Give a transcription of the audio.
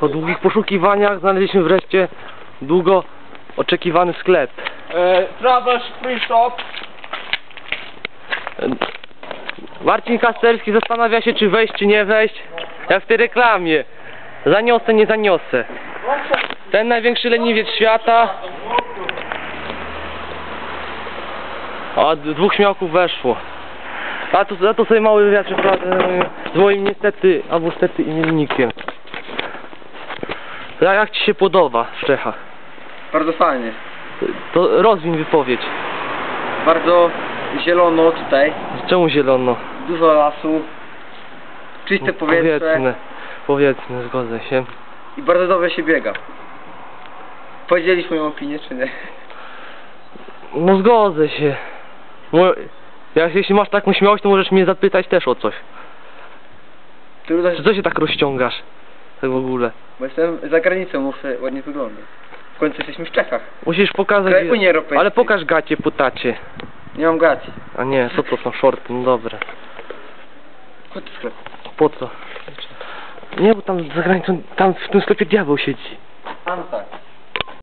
Po długich poszukiwaniach znaleźliśmy wreszcie długo oczekiwany sklep. E, Travel Free Shop. Marcin Kastelski zastanawia się, czy wejść, czy nie wejść. Jak w tej reklamie. Zaniosę, nie zaniosę. Ten największy leniwiec świata. A dwóch śmiałków weszło. A to, a to sobie mały wywiad przeprowadzę z moim niestety, albo stety imiennikiem. Jak, jak ci się podoba w Czechach? Bardzo fajnie. To rozwiń wypowiedź. Bardzo zielono tutaj. Czemu zielono? Dużo lasu. Czyste powietrze. Powiedzmy, powiedzmy, zgodzę się. I bardzo dobrze się biega. Powiedzieliśmy moją opinię, czy nie? No zgodzę się. Mo- Jak, jeśli masz taką śmiałość, to możesz mnie zapytać też o coś. Trudno, Czy co się tak rozciągasz? W ogóle. bo jestem za granicą, muszę ładnie wyglądać. W końcu jesteśmy w Czechach. Musisz pokazać... Kraj Unii Europejskiej. Ale pokaż gacie po tacie. Nie mam gaci. A nie, co to są shorty? No dobra. Chodź do sklepu. Po co? Nie, bo tam za granicą, tam w tym sklepie diabeł siedzi. A tak.